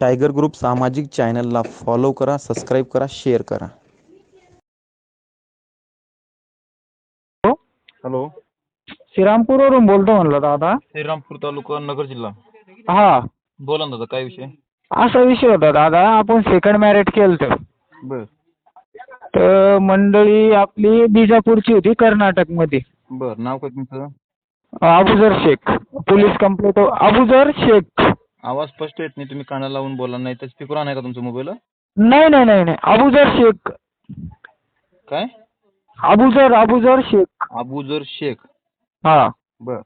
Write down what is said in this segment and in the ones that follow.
Tiger group सामाजिक चॅनलला follow करा सबस्क्राईब करा शेअर करा. हॅलो? श्रीरामपूरवरून बोलतो म्हणलं दादा. श्रीरामपूर तालुका नगर जिल्हा. हा. बोला ना दादा काय विषय? असा विषय होता दादा आपण सेकंड मॅरेट केलं तर बर. तर मंडळी आपली बिजापूरची होती कर्नाटकमध्ये. बर नाव काय तुमचं? Abuzar Shaikh. Police complaint Abuzar Shaikh. आवाज स्पष्ट येत नाही तुम्ही कानाला लावून बोला नाही तर स्पीकर आहे का तुमचा मोबाईल नाही नाही नाही नाही. अबुजर शेख. काय? अबुजर अबुजर शेख. अबुजर शेख. हा. बर.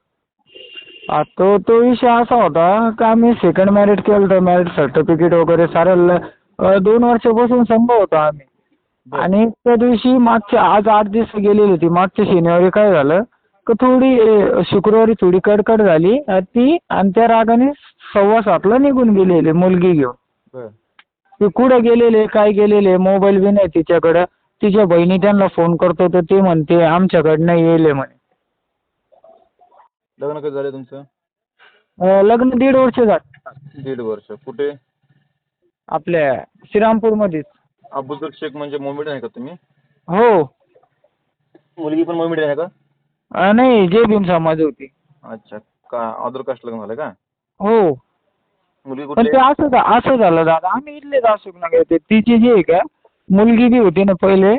हा, तो तो विषय असा होता का आम्ही सेकंड मॅरेट केलं तर मॅरेट सर्टिफिकेट वगैरे सारं ल- अ, दोन वर्षापासून संभ होतो आम्ही. आणि त्या दिवशी मागच्या आज आठ दिवस गेलेली होती मागच्या शनिवारी काय झालं का थोडी शुक्रवारी थोडी कडकड झाली अ, ती आणि त्या रागाने सव्वा सातला निघून गेलेले मुलगी घेऊन. ते कुठं गेलेले काय गेलेले मोबाईल बी नाही तिच्याकडं. तिच्या बहिणी त्यांना फोन करतो तर ते म्हणते आमच्याकडनं येले म्हणे. लग्न कधी झालं तुमचं? अ, लग्न दीड वर्ष झालं. दीड वर्ष. कुठे? आपल्या श्रीरामपूरमध्येच. अबुजर शेख म्हणजे मोमेडियन आहे का तुम्ही? हो. मुलगी पण मोमेडियन आहे का? अ, नाही जय भीम समाज होती. अच्छा का? अदर कास्ट लग्न झालं का? हो. मुलगी पण कुठली ते असं झा- असं झालं दादा. आम्ही इथलेच अशोक नगर ते तिची जी आहे का मुलगी बी होती ना पहिले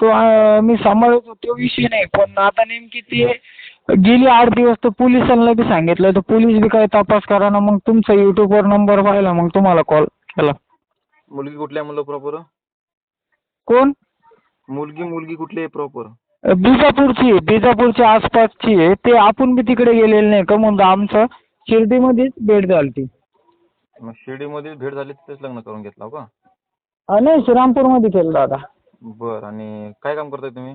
तो अ, मी सांभाळत होतो तो विषय नाही. पण आता नेमकी ती गेली आठ दिवस तर पोलिसांना बी सांगितलं. तर पोलीस बी काय तपास करा ना मग तुमचा युट्यूबवर नंबर पाहिला मग तुम्हाला कॉल केला. मुलगी कुठली आहे म्हणलं प्रॉपर कोण? मुलगी मुलगी कुठली आहे प्रॉपर बिजापूरची बिजापूरच्या आसपासची आहे ते आपण बी तिकडे गेलेले नाही का? म्हणून आमचं शिर्डीमध्येच भेट झाली ती मग शिर्डीमध्ये भेट झाली तिथेच लग्न करून घेतला का? अ, नाही श्रीरामपूरमध्ये केलं दादा. बर आणि काय काम करताय तुम्ही?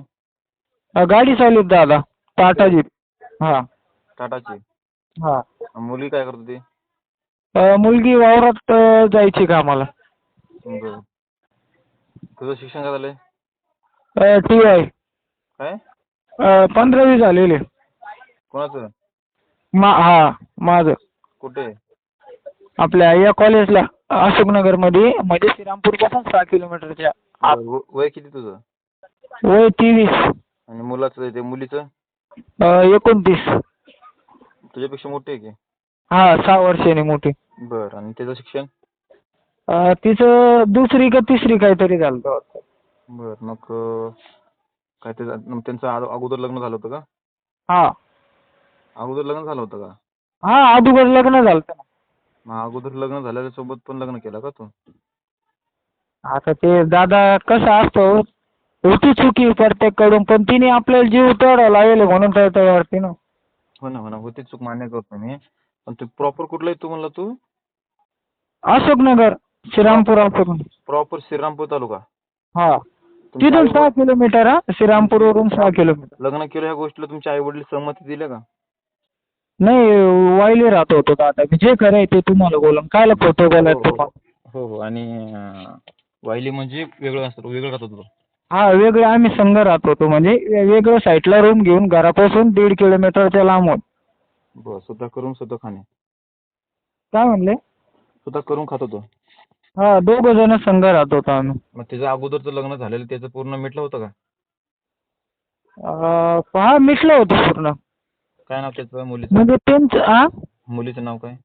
अ, गाडी चालवत दादा टाटा जीप हा. टाटाची? हा. मुलगी काय करत होती? अ, मुलगी वावरात अ, जायची कामाला. बर. तुझं शिक्षण काय झालंय? T I. काय? पंधरावी झालेले. कोणाचं? मा हा माझं. कुठे? आपल्या या कॉलेजला अशोकनगरमध्ये म्हणजे श्रीरामपूरपासून सहा किलोमीटरच्या आत. बर, व- वय किती तुझं? वय तेवीस. आणि मुलाचं ते मुलीचं? अ, एकोणतीस. तुझ्यापेक्षा मोठी आहे की? हा सहा वर्षांनी मोठी. बर आणि त्याचं शिक्षण? अ, तिचं दुसरी का तिसरी काहीतरी झालं होतं. बर मग अं, काय ते त्यांचं आ- अगोदर लग्न झालं होतं का? हा. अगोदर लग्न झालं होतं का? हा अगोदर लग्न झालं होतं ना. मग अगोदर लग्न झाल्याच्या सोबत पण लग्न केलं का तू? आता ते दादा कसं असतं होती चुकी प्रत्येककडून पण तिने आपल्याला जीव तेवढा लावेल म्हणून तर ना. हो ना हो ना होती चूक मान्य करतो मी. पण तू प्रॉपर कुठला आहे तू म्हणला तू? अशोकनगर श्रीरामपूर प्रॉपर श्रीरामपूर तालुका. हा. तिथून सहा किलोमीटर हा. श्रीरामपूरवरून सहा किलोमीटर. लग्न केलं ह्या गोष्टीला तुमचे आई वडील सहमती दिले का? नाही वायली राहत होतो दादा. मी जे खरं आहे ते तुम्हाला बोलून कायला खोटं बोलायचं तुम्हाला? हो हो. आणि अं, वाहिली म्हणजे वेगळं असतं वेगळं राहत होतं. हा वेगळे आम्ही संघ राहत होतो. म्हणजे वे- वेगळं साईडला रूम घेऊन घरापासून दीड किलोमीटरच्या लांब होत बरं स्वतः करून स्वतः खाणे. काय म्हणले? स्वतः करून खात होतो. हा दोघं जण संघ राहत होतो आम्ही. मग त्याचं अगोदरचं लग्न झालेलं त्याचं पूर्ण मिटलं होतं का? अं, हा मिटलं होतं पूर्ण. काय नाव त्याचं मुलीचं? म्हणजे त्यांचं हा मुलीचं नाव काय?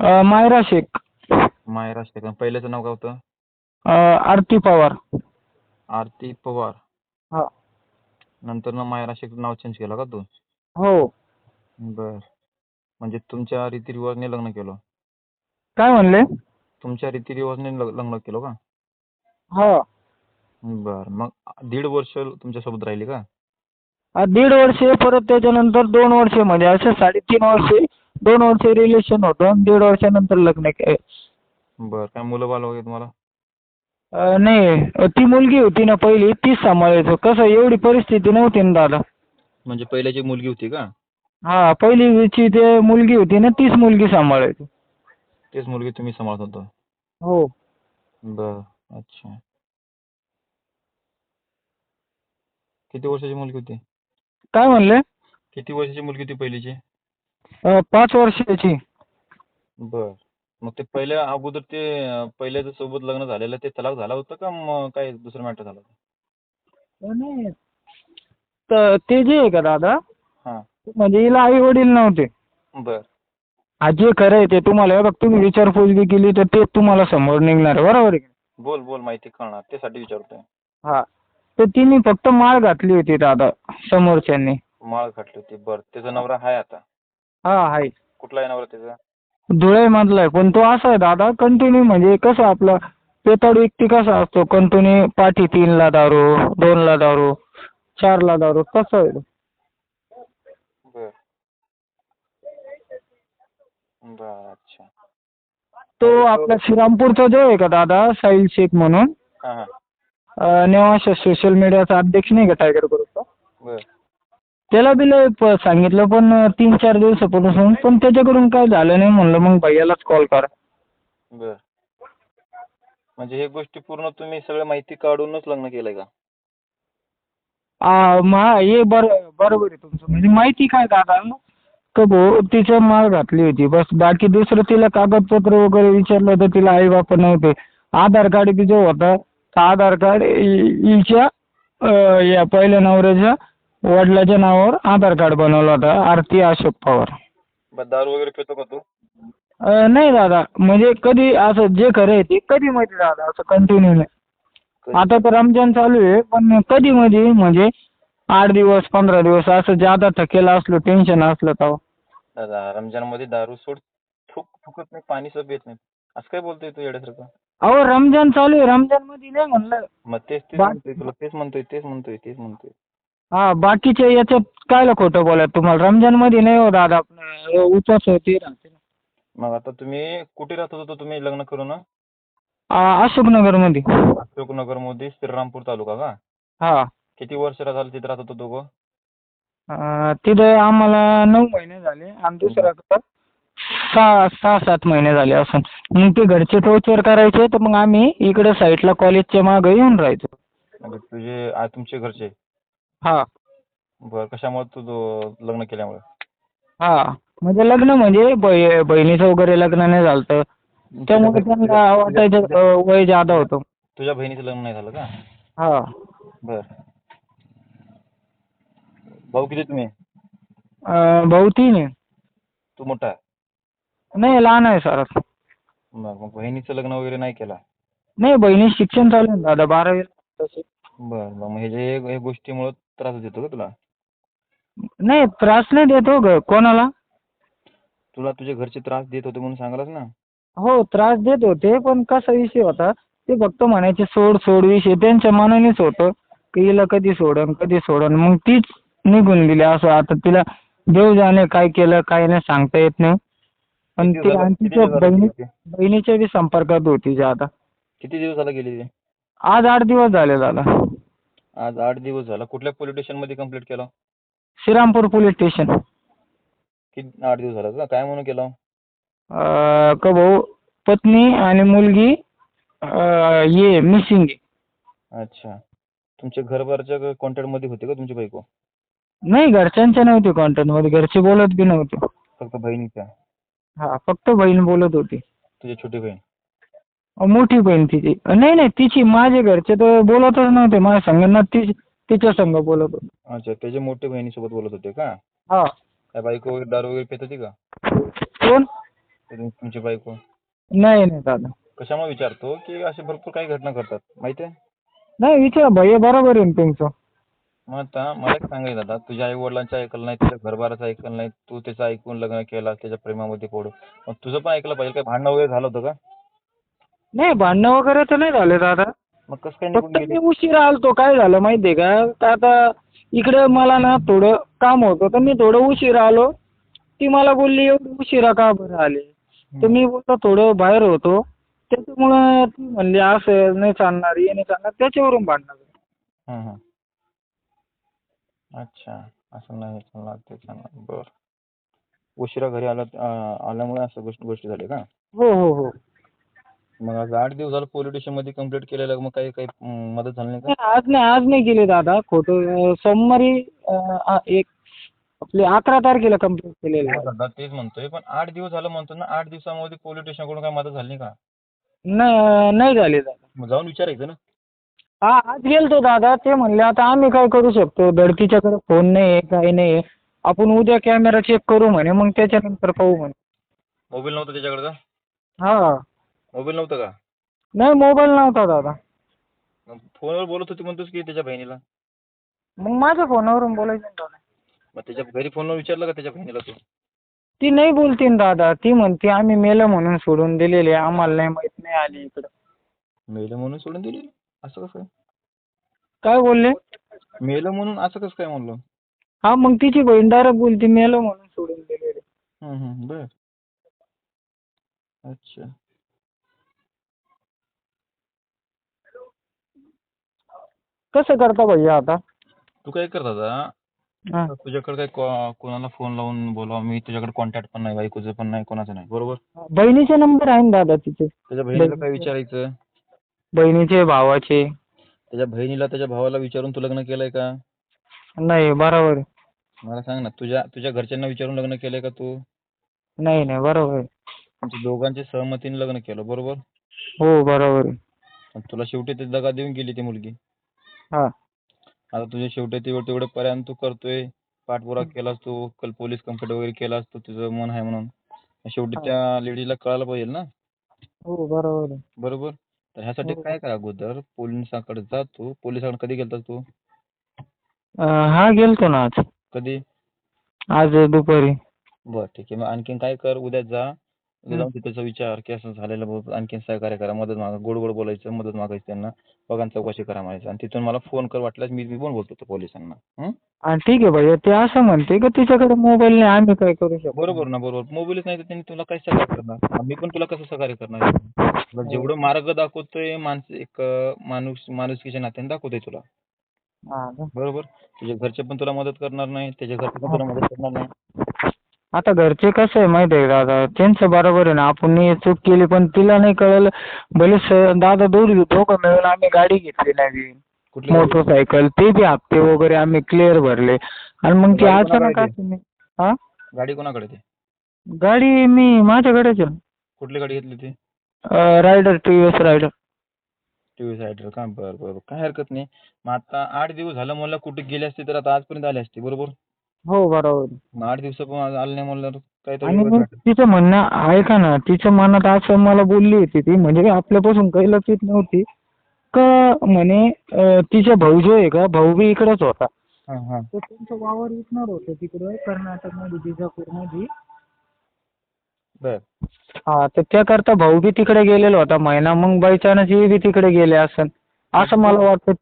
अं, मायरा शेख. मायरा शेख. आणि पहिल्याचं नाव काय होतं? अं, आरती पवार. आरती पवार. हा. नंतर ना मायरा शेख नाव चेंज केलं का तू हो. बर. म्हणजे तुमच्या रीतिरिवाजने लग्न केलं. काय म्हणले? तुमच्या रीतिरिवाजने लग- लग्न केलं का? हा. बर मग दीड वर्ष तुमच्यासोबत राहिली का? दीड वर्षे परत त्याच्यानंतर दोन वर्षे म्हणजे असे साडेतीन वर्षे दोन वर्षे रिलेशन होतं आणि दीड वर्षानंतर लग्न के बर काय मुलं बाळ वगैरे तुम्हाला? अ, नाही ती मुलगी होती ना पहिली तीच सांभाळायचो. कसं एवढी परिस्थिती नव्हती ना दादा. म्हणजे पहिल्याची मुलगी होती का? हा पहिलीची ते मुलगी होती ना तीच मुलगी सांभाळायचो. तेच मुलगी तुम्ही सांभाळत होता. हो. बर अच्छा. किती वर्षाची मुलगी होती? काय म्हणले? किती वर्षाची मुलगी होती पहिलीची? अ, पाच वर्षाची. बर. मग ते पहिल्या अगोदर ते अं, पहिल्याच्या सोबत लग्न झालेलं ते तलाक झाला होता का मग काय दुसरं मॅटर झालं होतं? नाही. तर ते जे आहे का दादा? हां. म्हणजे हिला आई वडील नव्हते. बर. हा जे खरं आहे ते तुम्हाला हे बघ तुम्ही विचारपूस बी केली तर ते तुम्हाला समोर निघणार आहे. बरोबर आहे का? बोल बोल माहिती कळणार. त्यासाठी विचारतोय. हा. तर तिने फक्त माळ घातली होती दादा समोरच्यांनी. माळ घातली होती. बर त्याचा नवरा आहे आता. हा आहे कुठला आहे नवरा त्याचा? धुळेमधला आहे. पण तो असा आहे दादा कंटिन्यू म्हणजे कसं आपलं पेताड व्यक्ती कसा असतो? कंटिन्यू पाठी तीनला दारू दोनला दारू चारला दारू तसं आहे तो. बर बर अच्छा. तो आपला श्रीरामपूरचा जो आहे का दादा साहिल शेख म्हणून? हां हां. नेवाशा सोशल मीडियाचा अध्यक्ष नाही का टायगर ग्रुपचा बर. त्याला बी लय प- सांगितलं पण तीन चार दिवसापासून पण त्याच्याकडून काय झालं नाही म्हणलं मग भैयालाच कॉल करा. बर. म्हणजे हे गोष्टी पूर्ण तुम्ही सगळं माहिती काढूनच लग्न केलंय का? आ, मा हे बर बरोबर आहे तुमचं. म्हणजे माहिती काय दादा? का भाऊ तिचं माळ घातली होती. बस बाकी दुसरं तिला कागदपत्र वगैरे विचारलं तर तिला आई बाप नव्हते. आधार कार्ड जो होता आधार कार्ड हि- हिच्या या पहिल्या नवऱ्याच्या वडिलाच्या नावावर आधार कार्ड बनवलं होतं. आरती अशोक पवार. बर दारू वगैरे पितो का तू? अं, नाही दादा. म्हणजे कधी असं जे खरं आहे ते कधी मध्ये दादा? असं कंटिन्यू नाही. आता तर रमजान चालू आहे. पण कधी मध्ये म्हणजे आठ दिवस पंधरा दिवस असं जादा थकेला असलो टेन्शन असलं तेव्हा. दादा रमजानमध्ये दारू सोड थूक थुकत नाही पाणी सब येत नाही. असं काय बोलतोय तू येड्यासारखं? अहो रमजान चालू आहे. रमजानमध्ये नाही म्हणलं. मग तेच तेच बा- म्हणतोय तुला तेच म्हणतोय तेच म्हणतोय तेच म्हणतोय. हा बाकीच्या याच्यात कायला खोटं बोलाय तुम्हाला रमजानमध्ये नाही हो दादा आपलं उपास होती राहते. मग आता तुम्ही कुठे राहत होता तुम्ही लग्न करून आ, अशोकनगरमध्ये अशोकनगरमध्ये श्रीरामपूर तालुका का? हा. किती वर्ष झालं तिथे राहत होतो दोघं? अं, तिथं आम्हाला नऊ महिने झाले आणि दुसरा कसं? सहा सहा सात महिने झाले असं मग ते घरचे टोचर करायचे तर मग आम्ही इकडे साईडला कॉलेजच्या मागे येऊन राहायचो. म्हणजे तुझे आ- तुमचे घरचे? हा. बर कशामुळे तू दो- लग्न केल्यामुळे? हा. म्हणजे लग्न म्हणजे बहिणीचं वगैरे लग्न नाही झालं त्यामुळे त्यांना वाटायचं अं, वय जादा होतं. तुझ्या बहिणीचं लग्न नाही झालं का? हा. बर. भाऊ किती तुम्ही? अं, भाऊ तीन आहे. तू मोठा आहे? नाही लहान आहे सर. मग मग बहिणीचं लग्न वगैरे नाही केला? नाही बहिणी शिक्षण चालू आहे ना दादा बारावी बर मग हे जे हे गोष्टीमुळे त्रास देतो का तुला? नाही त्रास नाही देत हो ग. कोणाला? तुला तुझे घरचे त्रास देत होते म्हणून सांगालास ना? हो त्रास देत होते पण कसा विषय होता? ते फक्त म्हणायचे सोड सोड विषय. त्यांच्या मनानेच होतं की हिला कधी सोडन कधी सोडन. मग तीच निघून गेली असं. आता तिला देव जाणे काय केलं काय नाही सांगता येत नाही. पण किती ती दिवस आणि किती तिच्या दिवस झाले बहिणी गेली? बहिणीच्या बी संपर्कात होती आता. किती दिवस झाला गेली ती? आज आठ दिवस झाले दादा. आज आठ दिवस झाला. कुठल्या पोलीस स्टेशनमध्ये कंप्लीट केलं? श्रीरामपूर पोलीस स्टेशन किती आठ दिवस झाला का? काय म्हणून केलं? का भाऊ पत्नी आणि मुलगी अं, ये मिसिंग. अच्छा. तुमच्या घरभरच्या कॉन्टॅक्टमध्ये होते का तुमची बायको? नाही घरच्यांच्या नव्हते कॉन्टॅक्टमध्ये. घरचे बोलत बी नव्हते. फक्त बहिणीच्या? हा फक्त बहीण बोलत होती. तुझी छोटी बहीण? अं, मोठी बहीण तिची. अं, नाही नाही तिची माझे घरचे तर बोलतच नव्हते. माझ्या संग ना ती तिच्या संग बोलत होते. अच्छा त्याच्या मोठ्या बहिणीसोबत बोलत होते का? हा. काय बायको वगैरे दारू वगैरे पित होती का? कोण? तुम- तुमची बायको? नाही नाही दादा. कशामुळे विचारतो की असे भरपूर काही घटना घडतात माहिती आहे? नाही विचार भैया बरोबर आहे ना तुमचं. मग आता मला एक सांगायचं आता तुझ्या आई वडिलांचं ऐकलं नाही तुझ्या घरबाराचं ऐकलं नाही तू त्याचं ऐकून लग्न केलं त्याच्या प्रेमामध्ये पडून. मग तुझं पण ऐकलं पाहिजे काय भांडणं वगैरे झालं होतं का? नाही भांडणं वगैरे तर नाही झाले दादा. मग कसं काय निघून फक्त गेली? मी उशिरा आलतो काय झालं माहितीये का? तर आता इकडे मला ना थोडं काम होतं तर मी थोडं उशिरा आलो. ती मला बोलली एवढी उशिरा का बरं आले? तर मी बोललो थोडं बाहेर होतो. त्याच्यामुळं ती म्हणली असं नाही चालणार हे नाही चालणार. त्याच्यावरून भांडणं झाली. हं, हं. अच्छा असं नाही चालणार ते बर. उशिरा घरी आला अं, आल्यामुळे असं गोष्ट गोष्टी झाल्या का? हो हो हो. मग आज आठ दिवस झालं पोलीस स्टेशनमध्ये कंप्लेंट केलेलं मग काही काही अं, मदत झाली नाही का? नाही, आज नाही आज नाही गेले दादा. खोटं सोमवारी अं, आ- एक आपली अकरा तारखेला कंप्लीट केलेलं. हो आहे दादा तेच म्हणतोय. पण आठ दिवस झालं म्हणतो ना आठ दिवसामध्ये पोलीस स्टेशनकडून काय मदत झाली नाही का? नाही नाही झाले दादा. मग जाऊन विचारायचं ना. हा आज गेलतो दादा. ते म्हणले आता आम्ही काय करू शकतो? धडकीच्याकडे फ़ोन नाही आहे काही नाही आहे. आपण उद्या कॅमेरा चेक करू म्हणे मग त्याच्यानंतर पाहू म्हणे. मोबाईल नव्हता त्याच्याकडे का हा. मोबाईल नव्हता का? नाही मोबाईल नव्हता दादा. मग फोनवर बोलत होती म्हणतोस की त्याच्या बहिणीला. मग माझ्या फोनवरून बोलायचं ना दादा. मग त्याच्या घरी फोनवर विचारलं का त्याच्या बहिणीला तू? ती नाही बोलती ना दादा. ती म्हणते आम्ही मेलं म्हणून सोडून दिलेले आम्हाला नाही माहित नाही आली इकडं. मेलं म्हणून सोडून दिली असं कसं काय बोलले? मेलं म्हणून असं कसं काय म्हणलं? हा मग तिची बहीण डायरेक्ट बोलती मेलं म्हणून सोडून दिलेले. हम्म, हम्म, बर. अच्छा. कसं करता भैया आता? तू काय कर दादा हा. तुझ्याकडे काय को- कोणाला फोन लावून बोलावा? मी तुझ्याकडे कॉन्टॅक्ट पण नाही बायकोचं पण नाही कोणाचं नाही बरोबर? बहिणीचे नंबर आहे ना दादा तिचे? त्याच्या बहिणीला काय. विचारायचं? बहिणीचे भावाचे. त्याच्या बहिणीला त्याच्या भावाला विचारून तू लग्न केलंय का? नाही बरोबर. आहे. मला सांग ना तुझ्या तुझ्या घरच्यांना विचारून लग्न केलंय का तू? नाही नाही बरोबर. आहे. तुमच्या दोघांच्या सहमतीने लग्न केलं बरोबर? हो बरोबर. आहे. पण तुला शेवटी ते दगा देऊन गेली ती मुलगी. हा. आता तुझ्या शेवटी तेवढं तेवढं पर्यंत तू करतोय. पाठपुरावा केलास तू कल पोलीस कंप्लेंट वगैरे केलास तू तुझं मन आहे म्हणून. शेवटी. त्या लेडीला कळायला पाहिजे ना? हो बरोबर. आहे. बरोबर? तर ह्यासाठी हो. काय कर अगोदर? पोलिसांकडे जा तू. पोलिसांकडे कधी गेलतास तू? अं, हा गेलतो ना आज. कधी? आज दुपारी. बर ठीक आहे. मग आणखीन काय कर? उद्या जा. हं. जाऊन तिथेचा विचार की असं झालेलं बघ आणखीन सहकार्य करा मदत मागा गोड गोड बोलायचं मदत मागायची त्यांना. बघा चौकशी करा म्हणायचं. आणि तिथून मला फोन कर वाटल्यास मी मी पण बोलतो त्या पोलिसांना. हं? आणि ठीक आहे भैया ते असं म्हणते का तिच्याकडे मोबाईल नाही आम्ही काय करू शकतो बरोबर ना बरोबर. मोबाईलच नाही तर त्यांनी तुला काय सहकार्य करणार? आम्ही पण तुला कसं सहकार्य करणार तुला जेवढं मार्ग दाखवतोय माणस एक अं, माणूस माणुसकीच्या नात्याने दाखवतोय तुला. हा का? बरोबर? तुझ्या घरचे पण तुला मदत करणार नाही त्याच्या घरचे पण तुला मदत करणार नाही. आता घरचे कसं आहे माहिती आहे का? दादा त्यांचं बरोबर आहे ना. आपण चूक केली पण तिला नाही कळलं. भले स- दादा दोघी दोघं मिळून आम्ही गाडी घेतली नवीन? मोटरसायकल ते बी हप्ते वगैरे आम्ही क्लिअर भरले. आणि मग ती गाडी अचानक नाही हा? गाडी कोणाकडे ते? गाडी मी माझ्याकडेच कुठली गाडी घेतली ती? Raider T V S Raider TV sider का? बरं बरं. काय हरकत नाही. मग आता आठ दिवस झालं म्हणलं कुठे गेली असती तर आता आजपर्यंत आली असती. बरोबर? हो बरोबर. मग आठ दिवस पण आलं नाही म्हणलं काय तर आणि मग. तिचं म्हणणं ऐका ना तिच्या मनात असं मला बोलली होती ती म्हणजे आपल्यापासून काही लक्षात नव्हती. का म्हणे अं, तिचा भाऊ जो आहे का भाऊ बी इकडेच होता. हां हां. तर त्यांचं वावर विकणार होतं तिकडं कर्नाटकमध्ये बिजापूरमध्ये बर. हा तर त्याकरता भाऊ बी तिकडे गेलेला होता महिना मग बायचानस ही बी तिकडे गेले असन. असं मला वाटतं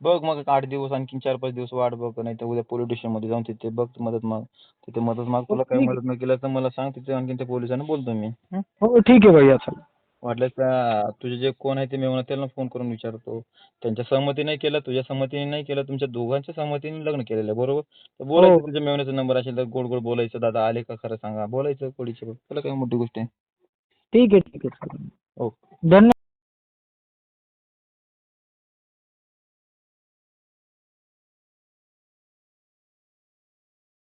बघ मग आठ दिवस आणखीन चार पाच दिवस वाट बघ नाही तर उद्या पोलीस स्टेशनमध्ये जाऊन तिथे बघ मदत माग. तिथे मदत माग तुला काय ठीक मदत नाही केलं तर मला सांग तिथे आणखीन त्या पोलिसांना बोलतो मी. हं? हो ठीक आहे भैया चला वाटल्यास त्या तुझे जे कोण आहे ते मेवणा त्यांना फोन करून विचारतो. त्यांच्या सहमती नाही केलं तुझ्या सहमतीने नाही केलं तुमच्या दोघांच्या सहमतीने लग्न केलेलं आहे बरोबर? तर बोलायचं हो. तुझ्या मेवण्याचा नंबर असेल तर गोड गोड बोलायचं दादा आले का खरं सांगा? बोलायचं कोडीचे त्याला काय मोठी गोष्ट आहे? ठीक आहे ठीक आहे. चालेल ओके. धन्यवाद.